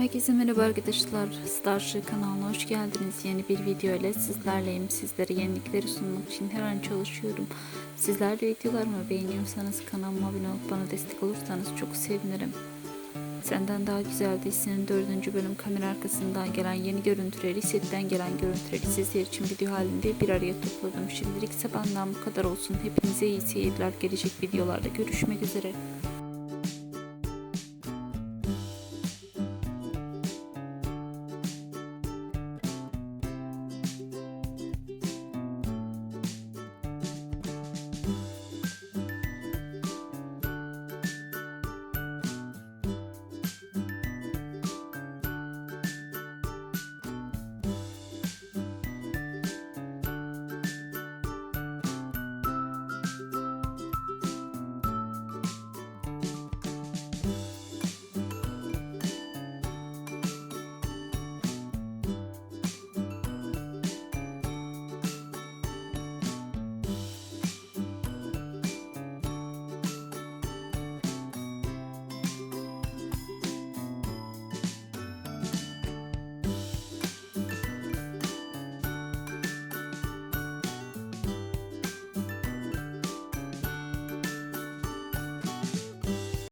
Herkese merhaba arkadaşlar. Starship kanalına hoş geldiniz. Yeni bir video ile sizlerleyim. Sizlere yenilikleri sunmak için her an çalışıyorum. Sizler de videolarımı beğeniyorsanız kanalıma abone olup bana destek olursanız çok sevinirim. Senden Daha Güzel dizisinin dördüncü bölüm kamera arkasından gelen yeni görüntüleri, setten gelen görüntüleri sizler için video halinde bir araya topladım. Şimdilik ise benden bu kadar olsun. Hepinize iyi seyirler. Gelecek videolarda görüşmek üzere.